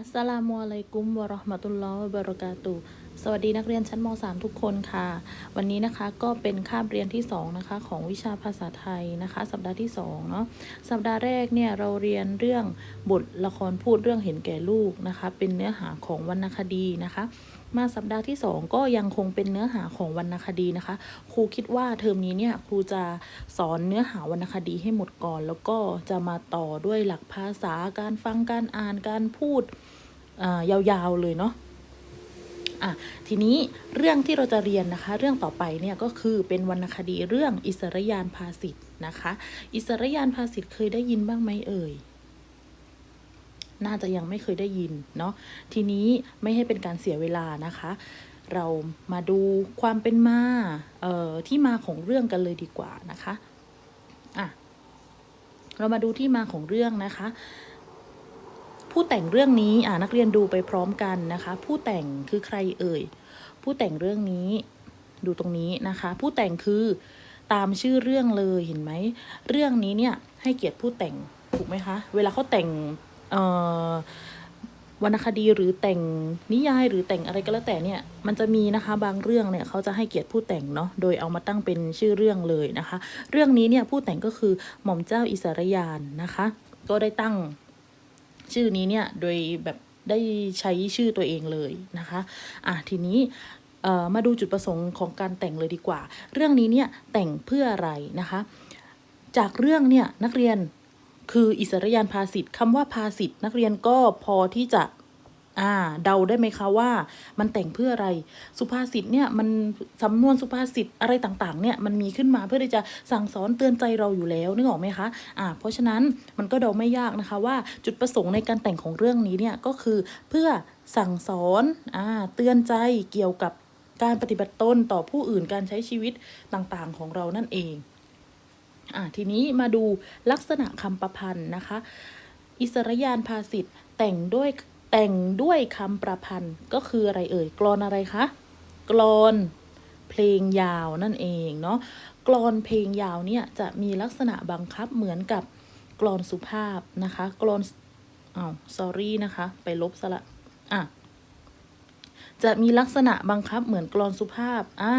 อัสสลามุอะลัยกุมวะราะห์มะตุลลอฮ์วะบะเราะกาตุสวัสดีนักเรียนชั้นม .3 ทุกคนค่ะ วันนี้นะคะก็เป็นคาบเรียนที่2นะคะของวิชาภาษาไทยนะคะ สัปดาห์ที่2เนาะสัปดาห์แรกเนี่ยเราเรียนเรื่องบทละครพูดเรื่องเห็นแก่ลูกนะคะ เป็นเนื้อหาของวรรณคดีนะคะ มาสัปดาห์ที่ 2 ก็ยังคงเป็นเนื้อหาของวรรณคดีนะคะ ครูคิดว่าเทอมนี้เนี่ยครูจะสอนเนื้อหาวรรณคดีให้หมดก่อน แล้วก็จะมาต่อด้วยหลักภาษาการฟังการอ่านการพูดอ่ายาวๆเลยเนาะอะทีนี้เรื่องที่เราจะเรียนนะคะ เรื่องต่อไปเนี่ยก็คือเป็นวรรณคดีเรื่องอิสรยานภาสิทธ์นะคะ อิสรยานภาสิทธ์เคยได้ยินบ้างไหมเอ่ย น่าจะยังไม่เคยได้ยินเนาะทีนี้ไม่ให้เป็นการเสียเวลานะคะ เรามาดูความเป็นมาเอ่อที่มาของเรื่องกันเลยดีกว่านะคะอะเรามาดูที่มาของเรื่องนะคะผู้แต่งเรื่องนี้อ่านักเรียนดูไปพร้อมกันนะคะ ผู้แต่งคือใครเอ่ย ผู้แต่งเรื่องนี้ดูตรงนี้นะคะ ผู้แต่งคือตามชื่อเรื่องเลยเห็นไหม เรื่องนี้เนี่ยให้เกียรติผู้แต่งถูกไหมคะ เวลาเขาแต่ง วรรณคดีหรือแต่งนิยายหรือแต่งอะไรก็แล้วแต่เนี่ย มันจะมีนะคะบางเรื่องเนี่ยเขาจะให้เกียรติผู้แต่งเนาะโดยเอามาตั้งเป็นชื่อเรื่องเลยนะคะ เรื่องนี้เนี่ยผู้แต่งก็คือหม่อมเจ้าอิสรยานนะคะ ก็ได้ตั้งชื่อนี้เนี่ยโดยแบบได้ใช้ชื่อตัวเองเลยนะคะอะทีนี้มาดูจุดประสงค์ของการแต่งเลยดีกว่า เรื่องนี้เนี่ยแต่งเพื่ออะไรนะคะ จากเรื่องเนี่ยนักเรียน คืออิสรยานภาสิทธ์คำว่าภาสิทธ์นักเรียนก็พอที่จะอ่าเดาได้ไหมคะว่ามันแต่งเพื่ออะไร สุภาษิตเนี่ยมันสำนวนสุภาษิตอะไรต่างๆเนี่ยมันมีขึ้นมาเพื่อที่จะสั่งสอนเตือนใจเราอยู่แล้วนึกออกไหมคะอ่าเพราะฉะนั้นมันก็เดาไม่ยากนะคะว่าจุดประสงค์ในการแต่งของเรื่องนี้เนี่ยก็คือเพื่อสั่งสอนอ่าเตือนใจเกี่ยวกับการปฏิบัติตนต่อผู้อื่นการใช้ชีวิตต่างๆของเรานั่นเอง อะทีนี้มาดูลักษณะคำประพันธ์นะคะ อิสรยานภาสิทธ์แต่งด้วยแต่งด้วยคำประพันธ์ก็คืออะไรเอ่ยกลอนอะไรคะกลอนเพลงยาวนั่นเองเนาะกลอนเพลงยาวเนี่ยจะมีลักษณะบังคับเหมือนกับกลอนสุภาพนะคะกลอนอ้าว sorry นะคะ ไปลบซะละอะ จะมีลักษณะบังคับเหมือนกลอนสุภาพอ่า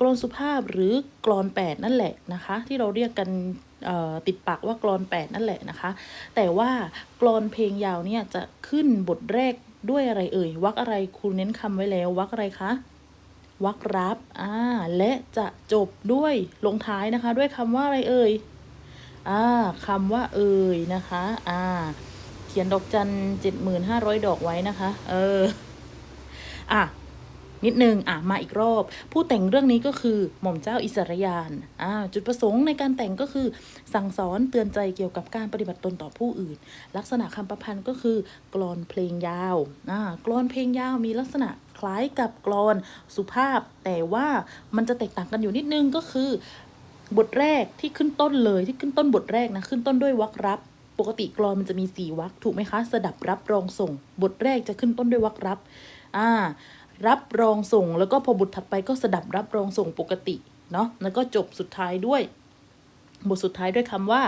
กลอนสุภาพหรือกลอนแปดนั่นแหละนะคะ ที่เราเรียกกันติดปากว่ากลอนแปดนั่นแหละนะคะ แต่ว่ากลอนเพลงยาวเนี่ยจะขึ้นบทแรกด้วยอะไรเอ่ยวรรคอะไรครูเน้นคำไว้แล้ววรรคอะไรคะวรรครับอ่าและจะจบด้วยลงท้ายนะคะ ด้วยคำว่าอะไรเอ่ยอ่าคำว่าเอ่ยนะคะอ่าเขียนดอกจันเจ็ดหมื่นห้าร้อยดอกไว้นะคะ เออ อะนิดนึงอะมาอีกรอบ ผู้แต่งเรื่องนี้ก็คือหม่อมเจ้าอิสรยานอ่าจุดประสงค์ในการแต่งก็คือ สั่งสอนเตือนใจเกี่ยวกับการปฏิบัติตนต่อผู้อื่น ลักษณะคำประพันธ์ก็คือกลอนเพลงยาวอ่ากลอนเพลงยาวมีลักษณะคล้ายกับกลอนสุภาพ แต่ว่ามันจะแตกต่างกันอยู่นิดนึงก็คือ บทแรกที่ขึ้นต้นเลยที่ขึ้นต้นบทแรกนะขึ้นต้นด้วยวรรครับ ปกติกลอนมันจะมีสี่วรรคถูกไหมคะ สดับรับรองส่ง บทแรกจะขึ้นต้นด้วยวรรครับ อ่า รับรองส่ง แล้วก็พอบทถัดไปก็สดับรับรองส่งปกติเนาะแล้วก็จบสุดท้ายด้วย บทสุดท้ายด้วยคำว่า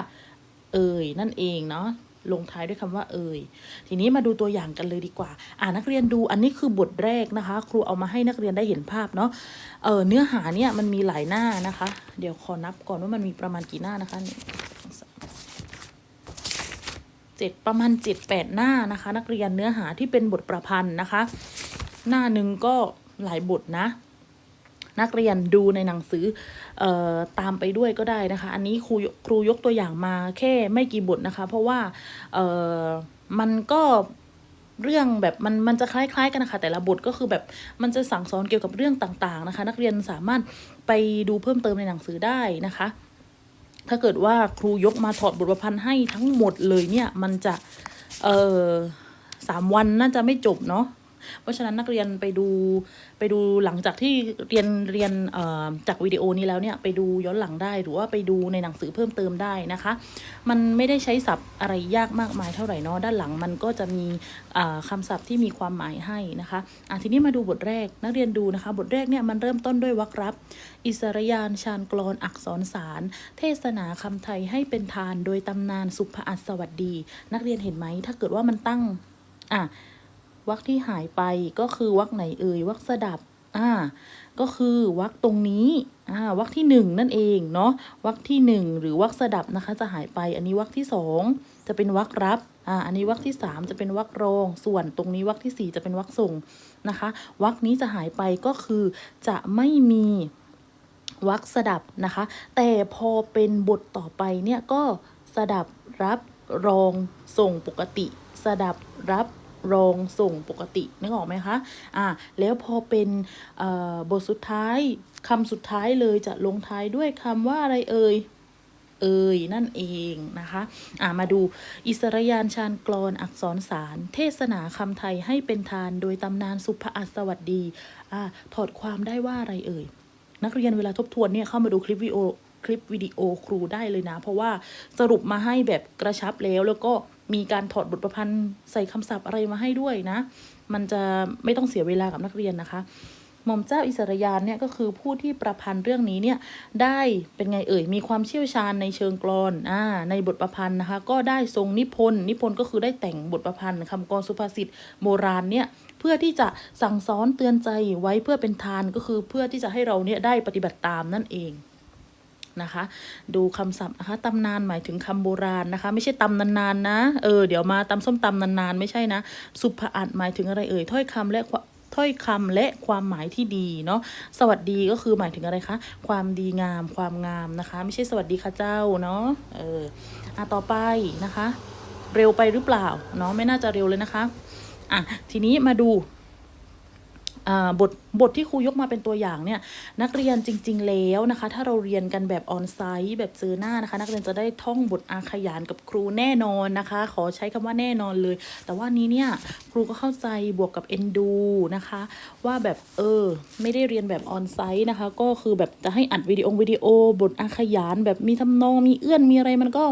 เอ่ยนั่นเองเนาะลงท้ายด้วยคำว่า เอ่ย ทีนี้มาดูตัวอย่างกันเลยดีกว่า อ่านักเรียนดูอันนี้คือบทแรกนะคะ ครูเอามาให้นักเรียนได้เห็นภาพเนาะ เออเนื้อหาเนี่ยมันมีหลายหน้านะคะ เดี๋ยวขอนับก่อนว่ามันมีประมาณกี่หน้านะคะ 7 ประมาณ 7-8 หน้านะคะ นักเรียนเนื้อหาที่เป็นบทประพันธ์นะคะ หน้าหนึ่งก็หลายบทนะ นักเรียนดูในหนังสืออตามไปด้วยก็ได้นะคะ อันนี้ครูครูยกตัวอย่างมาแค่ไม่กี่บทนะคะ เพราะว่ามันก็เรื่องแบบมันมันจะคล้ายๆกันนะคะ แต่ละบทก็คือแบบมันจะสั่งสอนเกี่ยวกับเรื่องต่างๆนะคะ นักเรียนสามารถไปดูเพิ่มเติมในหนังสือได้นะคะ ถ้าเกิดว่าครูยกมาถอดบทประพันธ์ให้ทั้งหมดเลยเนี่ย มันจะ เอ่อสามวันน่าจะไม่จบเนาะ เพราะฉะนั้นนักเรียนไปดูไปดูหลังจากที่เรียนเรียนจากวิดีโอนี้แล้วเนี่ยไปดูย้อนหลังได้หรือว่าไปดูในหนังสือเพิ่มเติมได้นะคะ มันไม่ได้ใช้ศัพท์อะไรยากมากมายเท่าไหร่เนาะด้านหลังมันก็จะมีอ่าคำศัพท์ที่มีความหมายให้นะคะอะทีนี้มาดูบทแรกนักเรียนดูนะคะ บทแรกเนี่ยมันเริ่มต้นด้วยวรรครับ อิสรยานชาญกรอนอักษรสารเทศนาคำไทยให้เป็นทาน โดยตำนานสุภอัสสวัสดี นักเรียนเห็นไหมถ้าเกิดว่ามันตั้งอะ วรรคที่หายไปก็คือวรรคไหนเอ่ยวรรคสดับอ่าก็คือวรรคตรงนี้อ่าวรรคที่หนึ่งนั่นเองเนาะวรรคที่หนึ่งหรือวรรคสดับนะคะ จะหายไป อันนี้วรรคที่สองจะเป็นวรรครับอ่าอันนี้วรรคที่สามจะเป็นวรรครอง ส่วนตรงนี้วรรคที่สี่จะเป็นวรรคส่งนะคะวรรคนี้จะหายไปก็คือจะไม่มีวรรคสดับนะคะ แต่พอเป็นบทต่อไปเนี่ยก็สดับรับรองส่งปกติ สดับรับ รองส่งปกตินึกออกไหมคะอ่าแล้วพอเป็นเอ่อบทสุดท้ายคำสุดท้ายเลยจะลงท้ายด้วยคำว่าอะไรเอ่ยเอ่ยนั่นเองนะคะอ่ามาดูอิสรยานชาญกรอนอักษรสาร เทศนาคำไทยให้เป็นทาน โดยตำนานสุภาสวัสดีอ่าถอดความได้ว่าอะไรเอ่ย นักเรียนเวลาทบทวนเนี่ยเข้ามาดูคลิปวิดีโอคลิปวิดีโอครูได้เลยนะ เพราะว่าสรุปมาให้แบบกระชับแล้วแล้วก็ มีการถอดบทประพันธ์ใส่คำศัพท์อะไรมาให้ด้วยนะ มันจะไม่ต้องเสียเวลากับนักเรียนนะคะหม่อมเจ้าอิสรยานเนี่ยก็คือผู้ที่ประพันธ์เรื่องนี้เนี่ยได้เป็นไงเอ่ยมีความเชี่ยวชาญในเชิงกลอนอ่าในบทประพันธ์นะคะ ก็ได้ทรงนิพนธ์นิพนธ์ก็คือได้แต่งบทประพันธ์คำกรสุภาษิตโบราณเนี่ยเพื่อที่จะสั่งสอนเตือนใจไว้เพื่อเป็นทานก็คือเพื่อที่จะให้เราเนี่ยได้ปฏิบัติตามนั่นเอง นะคะ ดูคำศัพท์นะคะตำนานหมายถึงคำโบราณนะคะ ไม่ใช่ตำนานๆนะเออเดี๋ยวมาตำส้มตำนานๆไม่ใช่นะ สุภาษิตหมายถึงอะไรเอ่ยถ้อยคำและถ้อยคำและความหมายที่ดีเนาะสวัสดีก็คือหมายถึงอะไรคะ ความดีงามความงามนะคะ ไม่ใช่สวัสดีค่ะเจ้าเนาะเอออะต่อไปนะคะ เร็วไปหรือเปล่าเนาะไม่น่าจะเร็วเลยนะคะอะทีนี้มาดู บทบทที่ครูยกมาเป็นตัวอย่างเนี่ยนักเรียนจริง ๆ แล้วนะคะ ถ้าเราเรียนกันแบบออนไซต์แบบเจอหน้านะคะ นักเรียนจะได้ท่องบทอาขยานกับครูแน่นอนนะคะ ขอใช้คำว่าแน่นอนเลย แต่ว่านี้เนี่ยครูก็เข้าใจบวกกับเอ็นดูนะคะ ว่าแบบเออไม่ได้เรียนแบบออนไซต์นะคะ ก็คือแบบจะให้อัดวิดีโอวิดีโอบทอาขยานแบบมีทำนองมีเอื้อนมีอะไรมันก็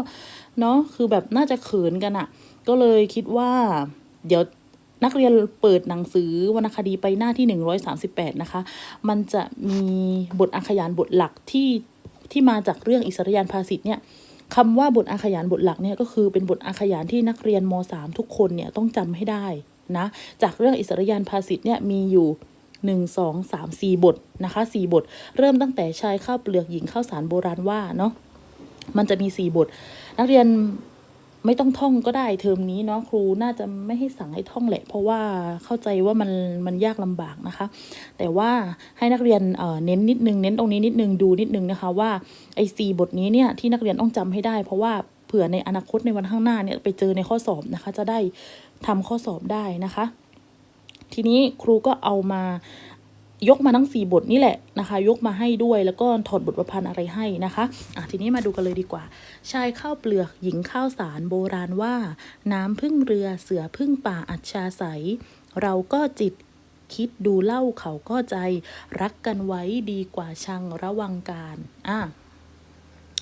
เนาะคือแบบน่าจะเขินกันอะ่ะก็เลยคิดว่า เดี๋ยว นักเรียนเปิดหนังสือวรรณคดีไปหน้าที่ 138 นะคะ มันจะมีบทอาขยานบทหลักที่ที่มาจากเรื่องอิสรยานภาษิตเนี่ยคำว่าบทอาขยานบทหลักเนี่ยก็คือเป็นบทอาขยานที่นักเรียนม .3 ทุกคนเนี่ยต้องจำให้ได้นะจากเรื่องอิสรยานภาษิตเนี่ยมีอยู่1 2 3 4บทนะคะ4บท เริ่มตั้งแต่ชายข้าวเปลือกหญิงข้าวสารโบราณว่าเนาะมันจะมี4บท นักเรียน ไม่ต้องท่องก็ได้เทอมนี้เนาะครูน่าจะไม่ให้สั่งให้ท่องแหละ เพราะว่าเข้าใจว่ามันมันยากลำบากนะคะ แต่ว่าให้นักเรียนเน้นนิดนึงเน้นตรงนี้นิดนึงดูนิดนึงนะคะว่าไอ้สี่บทนี้เนี่ยที่นักเรียนต้องจำให้ได้ เพราะว่าเผื่อในอนาคตในวันข้างหน้าเนี่ยไปเจอในข้อสอบนะคะ จะได้ทำข้อสอบได้นะคะ ทีนี้ครูก็เอามา ยกมาทั้งสี่บทนี่แหละนะคะ ยกมาให้ด้วยแล้วก็ถอดบทประพันธ์อะไรให้นะคะอะทีนี้มาดูกันเลยดีกว่า ชายข้าวเปลือกหญิงข้าวสารโบราณว่า น้ำพึ่งเรือเสือพึ่งป่าอัจฉาใสเราก็จิตคิดดูเล่าเขาก็ใจ รักกันไว้ดีกว่าชังระวังการอะ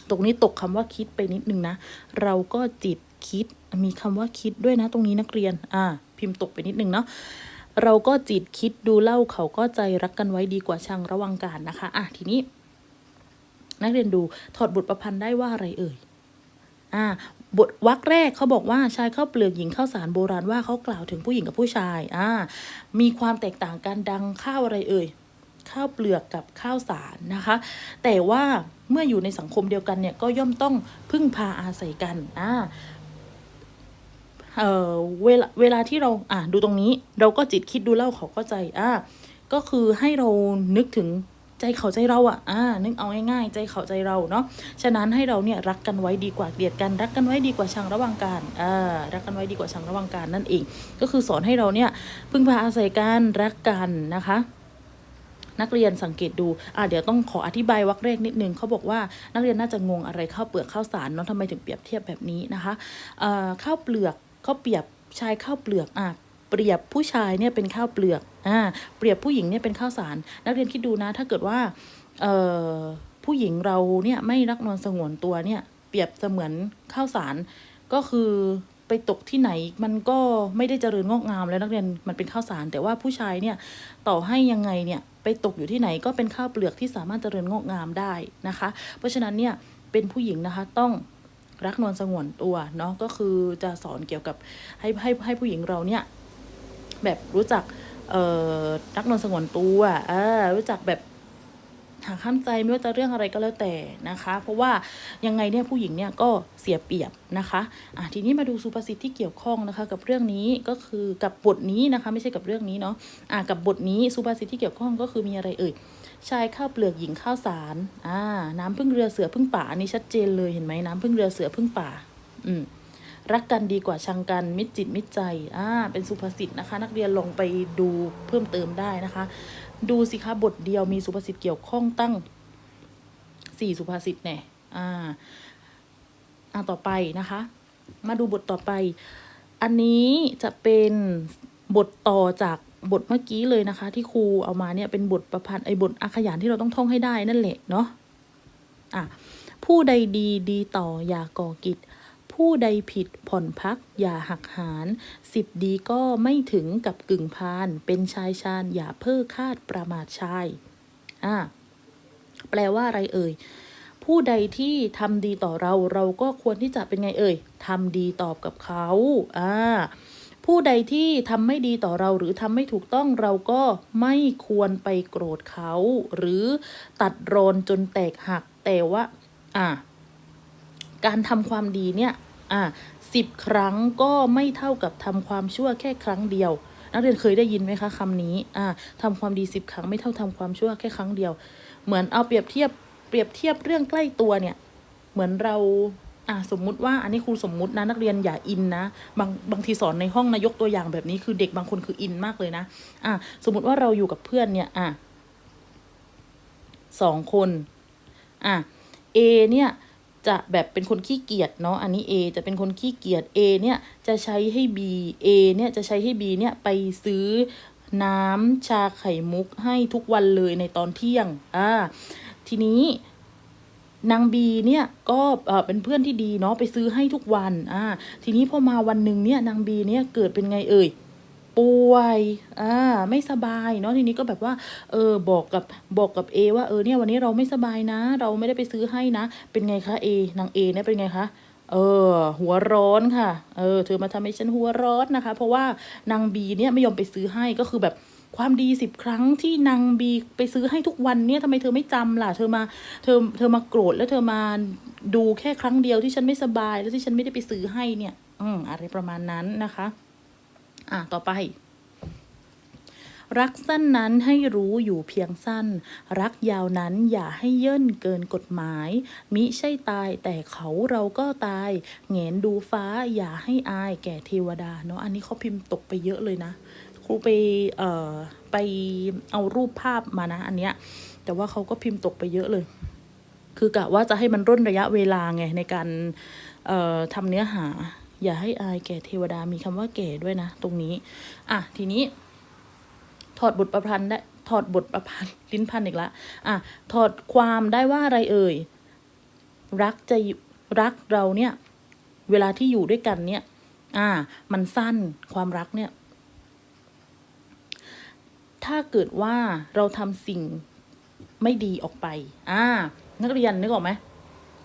ตรงนี้ตกคำว่าคิดไปนิดนึงนะ เราก็จิตคิดมีคำว่าคิดด้วยนะ ตรงนี้นักเรียน อ่า พิมพ์ตกไปนิดนึงเนาะ เราก็จิตคิดดูเล่าเขาก็ใจรักกันไว้ดีกว่าชังระวังการนะคะ อะทีนี้ นักเรียนดูถอดบทประพันธ์ได้ว่าอะไรเอ่ย อ่าบทวรรคแรกเขาบอกว่าชายข้าวเปลือกหญิงข้าวสารโบราณว่าเขากล่าวถึงผู้หญิงกับผู้ชาย อ่า มีความแตกต่างกันดังข้าวอะไรเอ่ย ข้าวเปลือกกับข้าวสารนะคะ แต่ว่าเมื่ออยู่ในสังคมเดียวกันเนี่ยก็ย่อมต้องพึ่งพาอาศัยกัน อ่า เอ่อเวลาเวลาที่เราอ่าดูตรงนี้ เราก็จิตคิดดูเล่าเขาก็ใจอ่าก็คือให้เรานึกถึงใจเขาใจเราอะอ่านึกเอาง่ายๆ ใจเขาใจเราเนาะ ฉะนั้นให้เราเนี่ยรักกันไว้ดีกว่าเกลียดกันรักกันไว้ดีกว่าชังระวังการอ่ารักกันไว้ดีกว่าชังระวังการนั่นเอง ก็คือสอนให้เราเนี่ยพึ่งพาอาศัยกันรักกันนะคะนักเรียนสังเกตดู อ่าเดี๋ยวต้องขออธิบายวรรคแรกนิดนึงเขาบอกว่านักเรียนน่าจะงงอะไรข้าวเปลือกข้าวสารเนาะทำไมถึงเปรียบเทียบแบบนี้นะคะเอ่อข้าวเปลือก เขาเปรียบชายข้าวเปลือกอะเปรียบผู้ชายเนี่ยเป็นข้าวเปลือกอ่าเปรียบผู้หญิงเนี่ยเป็นข้าวสาร นักเรียนคิดดูนะ ถ้าเกิดว่าเอ่อผู้หญิงเราเนี่ยไม่รักนอนสงวนตัวเนี่ย เปรียบเสมือนข้าวสาร ก็คือไปตกที่ไหนมันก็ไม่ได้เจริญงอกงามแล้วนักเรียนมันเป็นข้าวสาร แต่ว่าผู้ชายเนี่ยต่อให้ยังไงเนี่ยไปตกอยู่ที่ไหนก็เป็นข้าวเปลือกที่สามารถเจริญงอกงามได้นะคะ เพราะฉะนั้นเนี่ยเป็นผู้หญิงนะคะต้อง รักนวลสงวนตัวเนาะก็คือจะสอนเกี่ยวกับให้ให้ให้ผู้หญิงเราเนี่ยแบบรู้จักเอ่อรักนนสงวนตัวเออรู้จักแบบหาข้ามใจไม่ว่าจะเรื่องอะไรก็แล้วแต่นะคะ เพราะว่ายังไงเนี่ยผู้หญิงเนี่ยก็เสียเปรียบนะคะอะทีนี้มาดูสุภาษิตที่เกี่ยวข้องนะคะ กับเรื่องนี้ก็คือกับบทนี้นะคะ ไม่ใช่กับเรื่องนี้เนาะอะกับบทนี้สุภาษิตที่เกี่ยวข้องก็คือมีอะไรเอ่ย ชายข้าวเปลือกหญิงข้าวสารอ่าน้ำพึ่งเรือเสือพึ่งป่าอันนี้ชัดเจนเลยเห็นไหมน้ำพึ่งเรือเสือพึ่งป่า อืมรักกันดีกว่าชังกันมิตรจิตมิตรใจอ่าเป็นสุภาษิตนะคะ นักเรียนลองไปดูเพิ่มเติมได้นะคะ ดูสิคะบทเดียวมีสุภาษิตเกี่ยวข้องตั้งสี่สุภาษิตแน่อ่าอ่าต่อไปนะคะ มาดูบทต่อไป อันนี้จะเป็นบทต่อจาก บทเมื่อกี้เลยนะคะ ที่ครูเอามาเนี่ยเป็นบทประพันธ์ไอ้บทอาขยานที่เราต้องท่องให้ได้นั่นแหละเนาะอะผู้ใดดีดีต่ออย่าก่อกิจ ผู้ใดผิดผ่อนพัก อย่าหักหานสิบดีก็ไม่ถึงกับกึ่งพาน เป็นชายชาญอย่าเพ้อคาดประมาทชายอะแปลว่าอะไรเอ่ยผู้ใดที่ทำดีต่อเราเราก็ควรที่จะเป็นไงเอ่ยทำดีตอบกับเขาอ่า ผู้ใดที่ทำไม่ดีต่อเราหรือทำไม่ถูกต้องเราก็ไม่ควรไปโกรธเขา หรือตัดรอนจนแตกหัก แต่ว่าอ่าการทำความดีเนี่ยอ่าสิบครั้งก็ไม่เท่ากับทำความชั่วแค่ครั้งเดียวนักเรียนเคยได้ยินไหมคะคำนี้อ่าทำความดีสิบครั้งไม่เท่าทำความชั่วแค่ครั้งเดียว เหมือนเอาเปรียบเทียบเปรียบเทียบเรื่องใกล้ตัวเนี่ย เหมือนเรา อะสมมุติว่าอันนี้ครูสมมุตินะนักเรียนอย่าอินนะบางบางทีสอนในห้องนะยกตัวอย่างแบบนี้คือเด็กบางคนคืออินมากเลยนะอะสมมติว่าเราอยู่กับเพื่อนเนี่ยอะสองคนอะ A เนี่ยจะแบบเป็นคนขี้เกียจเนาะ อันนี้ A จะเป็นคนขี้เกียจ A เนี่ยจะใช้ให้ B A เนี่ยจะใช้ให้ B เนี่ยไปซื้อน้ำชาไข่มุกให้ทุกวันเลยในตอนเที่ยง อ่า ทีนี้ นางบีเนี่ยก็เป็นเพื่อนที่ดีเนาะไปซื้อให้ทุกวันอ่าทีนี้พอมาวันหนึ่งเนี่ยนางบีเนี่ยเกิดเป็นไงเอ่ยป่วยอ่าไม่สบายเนาะทีนี้ก็แบบว่าเออบอกกับบอกกับเอว่าเออเนี่ยวันนี้เราไม่สบายนะ เราไม่ได้ไปซื้อให้นะ เป็นไงคะเอนางเอเนี่ยเป็นไงคะเออหัวร้อนค่ะ เออเธอมาทำให้ฉันหัวร้อนนะคะ เพราะว่านางบีเนี่ยไม่ยอมไปซื้อให้ก็คือแบบ ความดีสิบครั้งที่นางบีไปซื้อให้ทุกวันเนี่ยทำไมเธอไม่จำล่ะ เธอมาเธอเธอมาโกรธแล้วเธอมาดูแค่ครั้งเดียวที่ฉันไม่สบาย แล้วที่ฉันไม่ได้ไปซื้อให้เนี่ย อืมอะไรประมาณนั้นนะคะ อะต่อไป รักสั้นนั้นให้รู้อยู่เพียงสั้น รักยาวนั้นอย่าให้เย่นเกินกฎหมาย มิใช่ตายแต่เขาเราก็ตายแงนดูฟ้าอย่าให้อายแก่เทวดาเนาะอันนี้เขาพิมพ์ตกไปเยอะเลยนะูไปเอ่อไปเอารูปภาพมานะ อันเนี้ย แต่ว่าเขาก็พิมพ์ตกไปเยอะเลย คือกะว่าจะให้มันร่นระยะเวลาไงในการเอ่อทำเนื้อหา อย่าให้อายแก่เทวดามีคำว่าแก่ด้วยนะ ตรงนี้ อะ ทีนี้ ถอดบทประพันธ์ได้ถอดบทประพันธ์ลิ้นพันอีกละอะ ถอดความได้ว่าอะไรเอ่ย รักจะรักเราเนี่ย เวลาที่อยู่ด้วยกันเนี่ย อ่า มันสั้นความรักเนี่ย ถ้าเกิดว่าเราทำสิ่งไม่ดีออกไป อ่า นักเรียนนึกออกไหม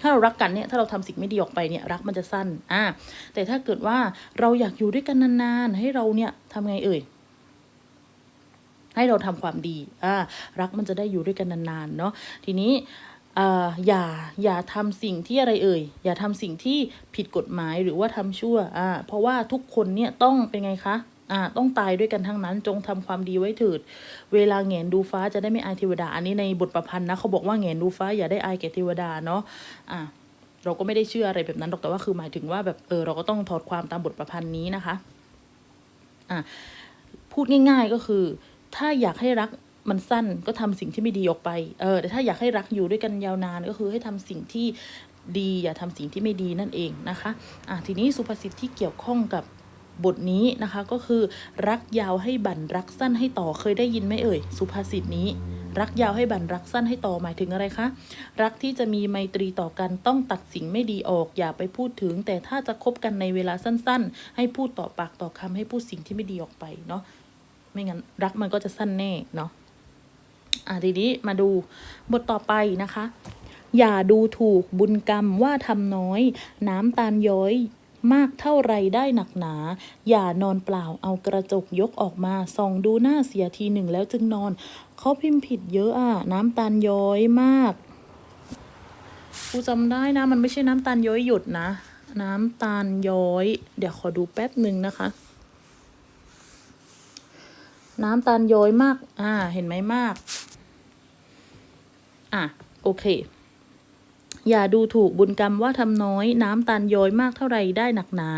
ถ้าเรารักกันเนี่ยถ้าเราทำสิ่งไม่ดีออกไปเนี่ยรักมันจะสั้น อ่า แต่ถ้าเกิดว่าเราอยากอยู่ด้วยกันนานๆ ให้เราเนี่ยทำไงเอ่ย ให้เราทำความดี อ่า รักมันจะได้อยู่ด้วยกันนานๆ เนาะ ทีนี้อ่าอย่าอย่าทำสิ่งที่อะไรเอ่ย อย่าทำสิ่งที่ผิดกฎหมายหรือว่าทำชั่ว อ่า เพราะว่าทุกคนเนี่ยต้องเป็นไงคะ อ่าต้องตายด้วยกันทั้งนั้น จงทำความดีไว้เถิด เวลาแงนดูฟ้าจะได้ไม่อายเทวดา อันนี้ในบทประพันธ์นะเขาบอกว่าแงนดูฟ้าอย่าได้อายแก่เทวดาเนาะอ่าเราก็ไม่ได้เชื่ออะไรแบบนั้นหรอกแต่ว่าคือหมายถึงว่าแบบเออเราก็ต้องถอดความตามบทประพันธ์นี้นะคะอะพูดง่าย ๆก็คือ ถ้าอยากให้รักมันสั้นก็ทำสิ่งที่ไม่ดีออกไป เออ แต่ถ้าอยากให้รักอยู่ด้วยกันยาวนานก็คือให้ทำสิ่งที่ดีอย่าทำสิ่งที่ไม่ดีนั่นเองนะคะ อะทีนี้สุภาษิตที่เกี่ยวข้องกับ บทนี้นะคะก็คือ รักยาวให้บั่นรักสั้นให้ต่อเคยได้ยินไหมเอ่ย สุภาษิตนี้รักยาวให้บั่นรักสั้นให้ต่อหมายถึงอะไรคะ รักที่จะมีไมตรีต่อกันต้องตัดสิ่งไม่ดีออก อย่าไปพูดถึง แต่ถ้าจะคบกันในเวลาสั้นๆ ให้พูดต่อปากต่อคำให้พูดสิ่งที่ไม่ดีออกไปเนาะไม่งั้นรักมันก็จะสั้นแน่เนาะอะทีนี้มาดูบทต่อไปนะคะ อย่าดูถูกบุญกรรมว่าทำน้อย น้ำตาลย้อย มากเท่าไรได้หนักหนา อย่านอนเปล่าเอากระจกยกออกมาส่องดูหน้าเสียทีหนึ่งแล้วจึงนอน เขาพิมพ์ผิดเยอะอะน้ำตาลย้อยมากกูจำได้นะ มันไม่ใช่น้ำตาลย้อยหยุดนะ น้ำตาลย้อย เดี๋ยวขอดูแป๊บหนึ่งนะคะ น้ำตาลย้อยมาก อ่า เห็นไหมมาก อะ โอเค อย่าดูถูกบุญกรรมว่าทำน้อย น้ำตาลย้อยมากเท่าไรได้หนักหนา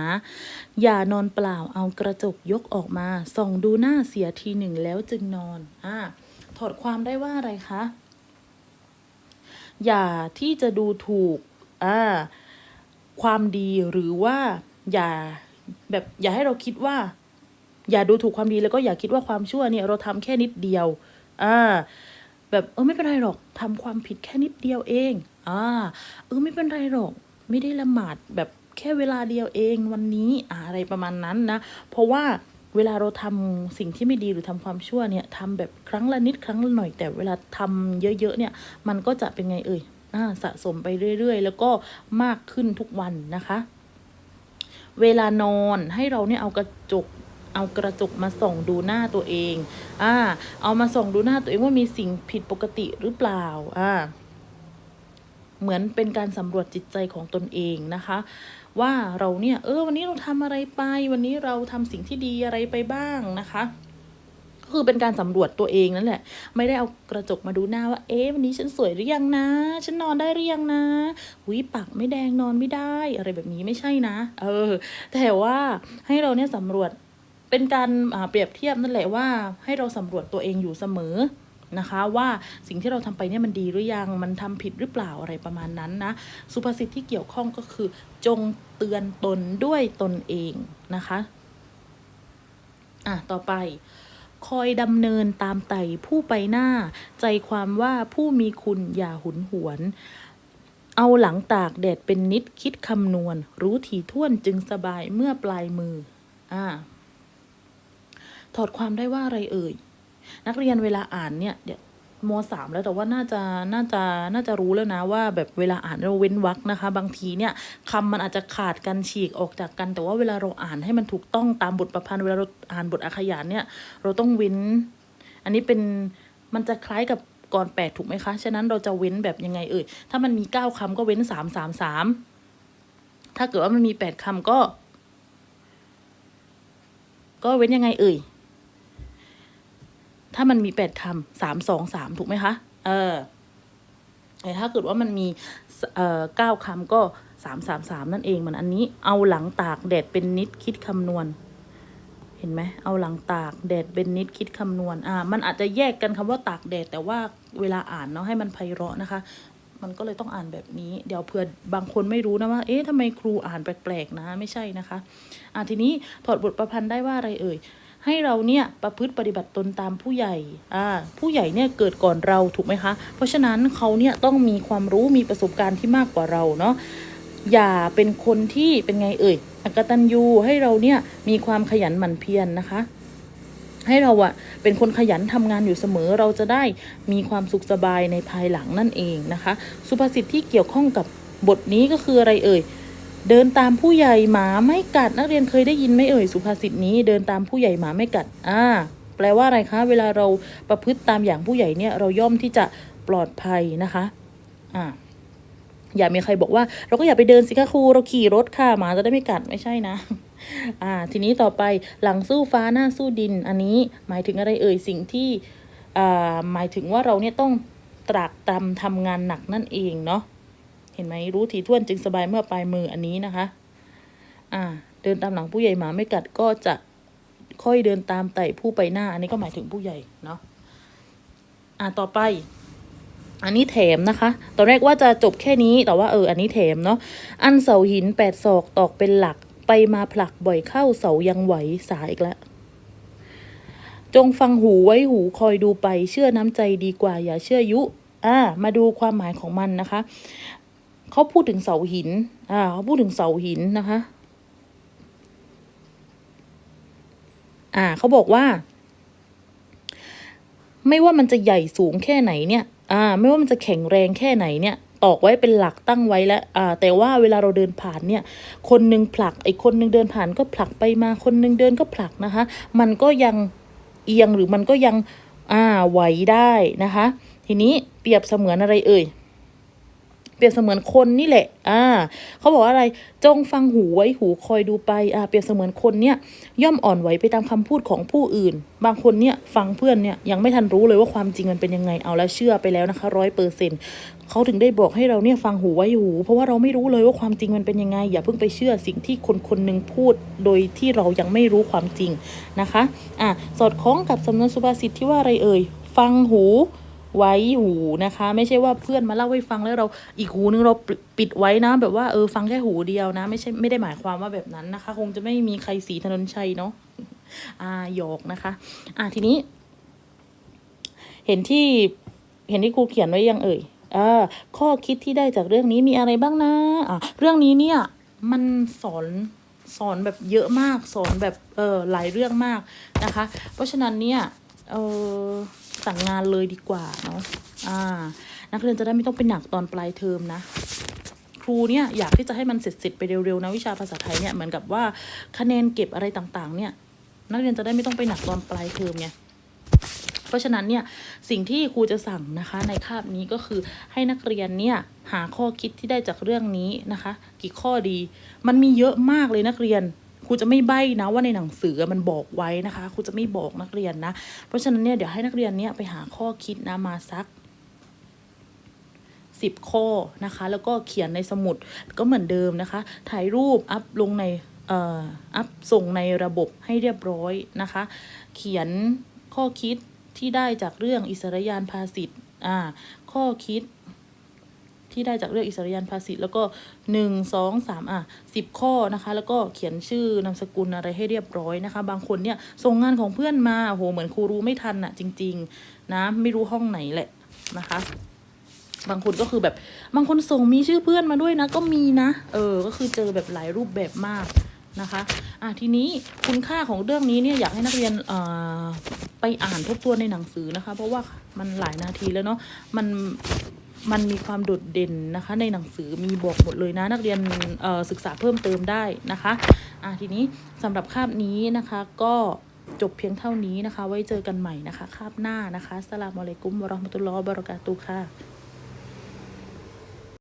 อย่านอนเปล่าเอากระจกยกออกมา ส่องดูหน้าเสียทีหนึ่งแล้วจึงนอนอ่าถอดความได้ว่าอะไรคะ อย่าที่จะดูถูกอ่าความดีหรือว่าอย่าแบบอย่าให้เราคิดว่า อย่าดูถูกความดีแล้วก็อย่าคิดว่าความชั่วเนี่ย เราทำแค่นิดเดียว อ่า แบบเออไม่เป็นไรหรอกทำความผิดแค่นิดเดียวเอง อ่าเออไม่เป็นไรหรอก ไม่ได้ละหมาดแบบแค่เวลาเดียวเองวันนี้อะไรประมาณนั้นนะ เพราะว่าเวลาเราทำสิ่งที่ไม่ดีหรือทำความชั่วเนี่ยทำแบบครั้งละนิดครั้งละหน่อยแต่เวลาทำเยอะๆเนี่ย มันก็จะเป็นไงเอ่ยอ่าสะสมไปเรื่อยๆ แล้วก็มากขึ้นทุกวันนะคะ เวลานอนให้เราเนี่ยเอากระจกเอากระจกมาส่องดูหน้าตัวเองอ่าเอามาส่องดูหน้าตัวเองว่ามีสิ่งผิดปกติหรือเปล่าอ่า เหมือนเป็นการสำรวจจิตใจของตนเองนะคะ ว่าเราเนี่ยเออวันนี้เราทำอะไรไป วันนี้เราทำสิ่งที่ดีอะไรไปบ้างนะคะก็คือเป็นการสำรวจตัวเองนั่นแหละ ไม่ได้เอากระจกมาดูหน้าว่า เอ๊ะวันนี้ฉันสวยหรือยังนะ ฉันนอนได้หรือยังนะหุยปากไม่แดงนอนไม่ได้ อะไรแบบนี้ไม่ใช่นะ เออ แต่ว่าให้เราเนี่ยสำรวจเป็นการเปรียบเทียบนั่นแหละว่า ให้เราสำรวจตัวเองอยู่เสมอ นะคะว่าสิ่งที่เราทำไปเนี่ยมันดีหรือยังมันทำผิดหรือเปล่าอะไรประมาณนั้นนะสุภาษิตที่เกี่ยวข้องก็คือ จงเตือนตนด้วยตนเองนะคะอะต่อไปคอยดำเนินตามไต่ผู้ไปหน้า ใจความว่าผู้มีคุณอย่าหุนหวน เอาหลังตากแดดเป็นนิดคิดคำนวณ รู้ถี่ถ้วนจึงสบายเมื่อปลายมือ อ่า ถอดความได้ว่าอะไรเอ่ย นักเรียนเวลาอ่านเนี่ยเดี๋ยวมสามแล้วแต่ว่าน่าจะน่าจะน่าจะรู้แล้วนะว่าแบบเวลาอ่านเราเว้นวรรคนะคะ บางทีเนี่ยคำมันอาจจะขาดกันฉีกออกจากกัน แต่ว่าเวลาเราอ่านให้มันถูกต้องตามบทประพันธ์เวลาเราอ่านบทอาขยานเนี่ย เราต้องเว้น อันนี้เป็นมันจะคล้ายกับก่อนแปดถูกไหมคะ ฉะนั้นเราจะเว้นแบบยังไงเอ่ยถ้ามันมีเก้าคำก็เว้นสามสามสามถ้าเกิดว่ามันมีแปดคำก็ ก็เว้นยังไงเอ่ย ถ้ามันมีแปดคำสามสองสามถูกไหมคะ เออแต่ถ้าเกิดว่ามันมีเอ่อเก้าคำก็สามสามสามนั่นเองเหมือนอันนี้ เอาหลังตากแดดเป็นนิดคิดคำนวณ เห็นไหมเอาหลังตากแดดเป็นนิดคิดคำนวณ อ่า มันอาจจะแยกกันคำว่าตากแดดแต่ว่าเวลาอ่านเนาะให้มันไพเราะนะคะมันก็เลยต้องอ่านแบบนี้ เดี๋ยวเผื่อบางคนไม่รู้นะว่า เอ๊ะทำไมครูอ่านแปลกๆนะ ไม่ใช่นะคะ อ่าทีนี้ถอดบทประพันธ์ได้ว่าอะไรเอ่ย ให้เราเนี่ยประพฤติปฏิบัติตนตามผู้ใหญ่อ่าผู้ใหญ่เนี่ยเกิดก่อนเราถูกไหมคะ เพราะฉะนั้นเขาเนี่ยต้องมีความรู้มีประสบการณ์ที่มากกว่าเราเนาะอย่าเป็นคนที่เป็นไงเอ่ยอกตัญญูให้เราเนี่ยมีความขยันหมั่นเพียรนนะคะ ให้เราอะเป็นคนขยันทำงานอยู่เสมอเราจะได้มีความสุขสบายในภายหลังนั่นเองนะคะ สุภาษิตที่เกี่ยวข้องกับบทนี้ก็คืออะไรเอ่ย เดินตามผู้ใหญ่หมาไม่กัด นักเรียนเคยได้ยินไหมเอ่ยสุภาษิตนี้ เดินตามผู้ใหญ่หมาไม่กัด อ่า แปลว่าอะไรคะ เวลาเราประพฤติตามอย่างผู้ใหญ่เนี่ย เราย่อมที่จะปลอดภัยนะคะ อ่า อย่ามีใครบอกว่า เราก็อย่าไปเดินสิคะครูเราขี่รถค่ะหมาจะได้ไม่กัดไม่ใช่นะอ่า ทีนี้ต่อไปหลังสู้ฟ้าหน้าสู้ดิน อันนี้หมายถึงอะไรเอ่ยสิ่งที่อ่าหมายถึงว่าเราเนี่ยต้องตรากตรำทำงานหนักนั่นเองเนาะ เห็นไหมรู้ถี่ถ้วนจึงสบายเมื่อปลายมืออันนี้นะคะ อ่า เดินตามหลังผู้ใหญ่หมาไม่กัดก็จะค่อยเดินตามไต่ผู้ไปหน้า อันนี้ก็หมายถึงผู้ใหญ่เนาะอ่าต่อไป อันนี้แถมนะคะ ตอนแรกว่าจะจบแค่นี้แต่ว่าเออ อันนี้แถมเนาะอันเสาหินแปดศอกตอกเป็นหลักไปมาผลักบ่อยเข้าเสายังไหวสายอีกแล้วจงฟังหูไว้หูคอยดูไปเชื่อน้ำใจดีกว่า อย่าเชื่อยุ อ่า มาดูความหมายของมันนะคะ เขาพูดถึงเสาหิน อ่าเขาพูดถึงเสาหินนะคะ อ่าเขาบอกว่า ไม่ว่ามันจะใหญ่สูงแค่ไหนเนี่ย อ่า ไม่ว่ามันจะแข็งแรงแค่ไหนเนี่ยตอกไว้เป็นหลักตั้งไว้แล้วอ่าแต่ว่าเวลาเราเดินผ่านเนี่ย คนหนึ่งผลักไอ้คนหนึ่งเดินผ่านก็ผลักไปมาคนหนึ่งเดินก็ผลักนะคะ มันก็ยังเอียงหรือมันก็ยังอ่าไหวได้นะคะ ทีนี้เปรียบเสมือนอะไรเอ่ย เปรียบเสมือนคนนี่แหละ อ่า เขาบอกว่าอะไร จงฟังหูไว้หูคอยดูไป อ่า เปรียบเสมือนคนเนี่ย ย่อมอ่อนไหวไปตามคำพูดของผู้อื่น บางคนเนี่ยฟังเพื่อนเนี่ยยังไม่ทันรู้เลยว่าความจริงมันเป็นยังไง เอาแล้วเชื่อไปแล้วนะคะร้อยเปอร์เซ็นต์เขาถึงได้บอกให้เราเนี่ยฟังหูไว้หู เพราะว่าเราไม่รู้เลยว่าความจริงมันเป็นยังไง อย่าเพิ่งไปเชื่อสิ่งที่คนคนหนึ่งพูด โดยที่เรายังไม่รู้ความจริงนะคะ อ่า สอดคล้องกับสำนวนสุภาษิตที่ว่าอะไรเอ่ย ฟังหู ไว้หูนะคะ ไม่ใช่ว่าเพื่อนมาเล่าให้ฟังแล้วเราอีกหูนึงเราปิดไว้นะ แบบว่าเออฟังแค่หูเดียวนะ ไม่ใช่ไม่ได้หมายความว่าแบบนั้นนะคะ คงจะไม่มีใครสีถนนชัยเนาะอ่าหยอกนะคะ อ่าทีนี้ เห็นที่เห็นที่ครูเขียนไว้ยังเอ่ยอ่าข้อคิดที่ได้จากเรื่องนี้มีอะไรบ้างนะอ่าเรื่องนี้เนี่ย มันสอนสอนแบบเยอะมากสอนแบบเออหลายเรื่องมากนะคะ เพราะฉะนั้นเนี่ยเออ สั่งงานเลยดีกว่าเนาะอ่า นักเรียนจะได้ไม่ต้องไปหนักตอนปลายเทอมนะครูเนี่ยอยากที่จะให้มันเสร็จๆไปเร็วๆนะวิชาภาษาไทยเนี่ยเหมือนกับว่าคะแนนเก็บอะไรต่างๆ เนี่ยนักเรียนจะได้ไม่ต้องไปหนักตอนปลายเทอมไงเพราะฉะนั้นเนี่ยสิ่งที่ครูจะสั่งนะคะในคาบนี้ก็คือให้นักเรียนเนี่ยหาข้อคิดที่ได้จากเรื่องนี้นะคะ กี่ข้อดี มันมีเยอะมากเลยนักเรียน ครูจะไม่ใบ้นะว่าในหนังสือมันบอกไว้นะคะครูจะไม่บอกนักเรียนนะ เพราะฉะนั้นเนี่ยเดี๋ยวให้นักเรียนเนี่ยไปหาข้อคิดนะมาสักสิบข้อนะคะ แล้วก็เขียนในสมุดก็เหมือนเดิมนะคะ ถ่ายรูปอัพลงในเอ่ออัพส่งในระบบให้เรียบร้อยนะคะ เขียนข้อคิดที่ได้จากเรื่องอิสริยานภาษิตอ่าข้อคิด ที่ได้จากเรื่องอิสริยานภาษิตแล้วก็หนึ่งสองสามอะสิบข้อนะคะ แล้วก็เขียนชื่อนามสกุลอะไรให้เรียบร้อยนะคะ บางคนเนี่ยส่งงานของเพื่อนมาโหเหมือนครูรู้ไม่ทันอะ จริง ๆ นะ ไม่รู้ห้องไหนแหละนะคะบางคนก็คือแบบบางคนส่งมีชื่อเพื่อนมาด้วยนะ ก็มีนะ เออ ก็คือเจอแบบหลายรูปแบบมากนะคะ อะทีนี้คุณค่าของเรื่องนี้เนี่ยอยากให้นักเรียนเอ่อไปอ่านทบทวนในหนังสือนะคะ เพราะว่ามันหลายนาทีแล้วเนาะมัน มันมีความโดดเด่นนะคะ ในหนังสือมีบอกหมดเลยนะ นักเรียนศึกษาเพิ่มเติมได้นะคะะทีนี้สำหรับคาบนี้นะคะก็จบเพียงเท่านี้นะคะ ไว้เจอกันใหม่นะคะ คาบหน้านะคะสลามอะลัยกุมวะราะห์มะตุลลอฮ์บะเราะกาตุค่ะ